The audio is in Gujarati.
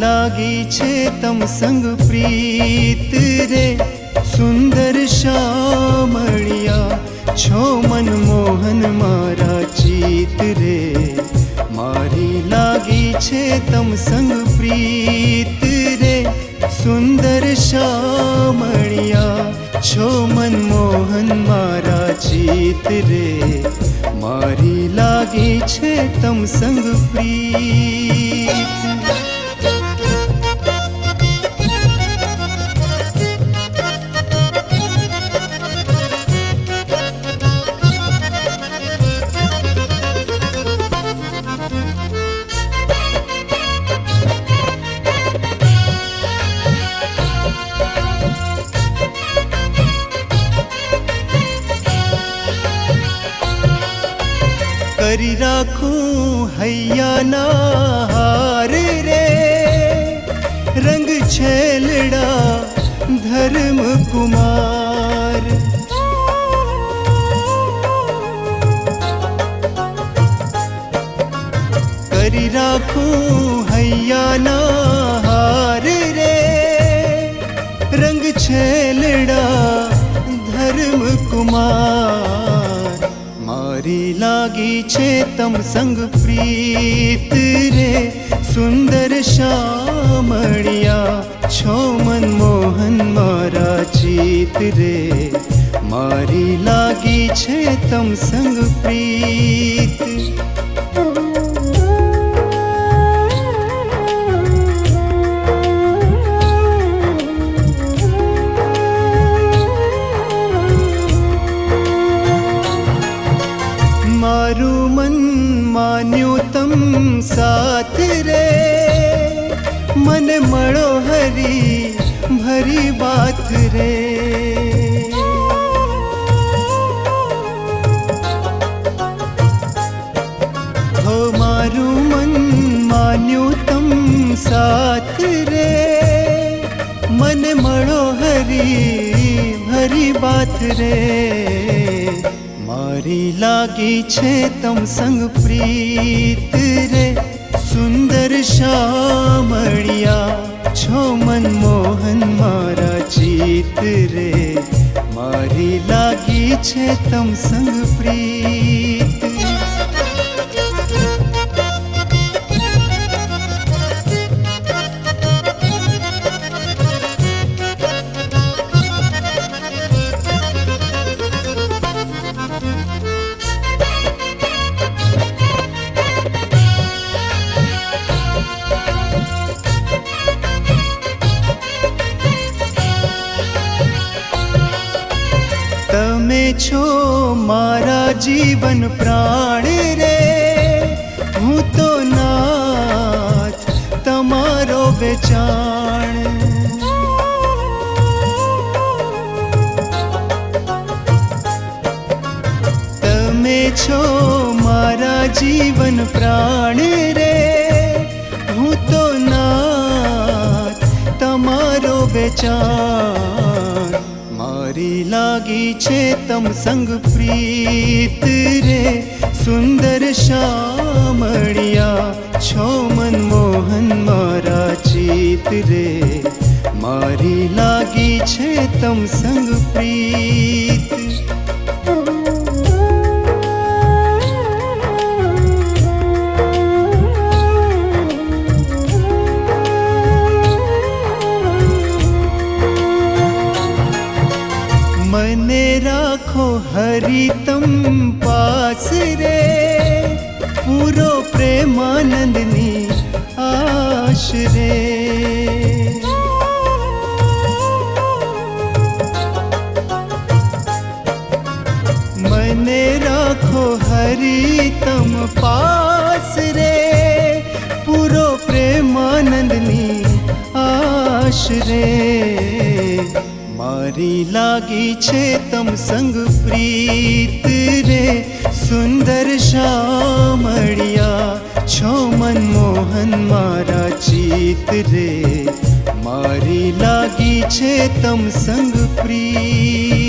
લાગી છે તમ સંગ પ્રીત રે? સુંદર શામળિયા, છો મનમોહન મારા ચિત રે? મારી લાગી છે તમ સંગ પ્રીત રે? સુંદર શામળિયા, છો મનમોહન મારા ચિત રે? મારી લાગી છે તમ સંગ પ્રીત કરી રાખું હૈયાના હાર રે. રંગ છેલડા ધર્મ કુમાર. કરી રાખું હૈયાના હાર રે. રંગ છેલડા ધર્મ કુમાર. મારી લાગી છે તમ સંગ પ્રીત રે. સુંદર શામણિયા છો મનમોહન મારા ચિત રે. મારી લાગી છે તમ સંગ પ્રીત. માન્યું તમ સાથ રે. મને મળો હરી, ભરી વાત રે. હો મારું મન માન્યું તમ સાથ રે. મને મળો હરી, ભરી વાત રે. મારી લાગી છે તમ સંગ પ્રીત રે. સુંદર શામળિયા છો મનમોહન મારા ચિત રે. મારી લાગી છે તમ સંગ પ્રીત છો મારા જીવન પ્રાણ રે? હું તો નાથ તમારો વેચાણ. તમે છો મારા જીવન પ્રાણ રે? હું તો નાથ તમારો વેચાણ. મારી લાગી છે તમ સંગ પ્રીત રે. સુંદર શામળિયા છો મનમોહન મારા ચિત રે. મારી લાગી છે તમ સંગ પ્રીત હરી તમ પાસ રે પૂરો પ્રેમાનંદની આશ રે મને રાખો હરિતમ પાસ રે પૂરો પ્રેમાનંદની આશ રે મારી લાગી છે તમ સંગ પ્રીત રે સુંદર શામળિયા છો મનમોહન મારા ચિત રે મારી લાગી છે તમ સંગ પ્રીત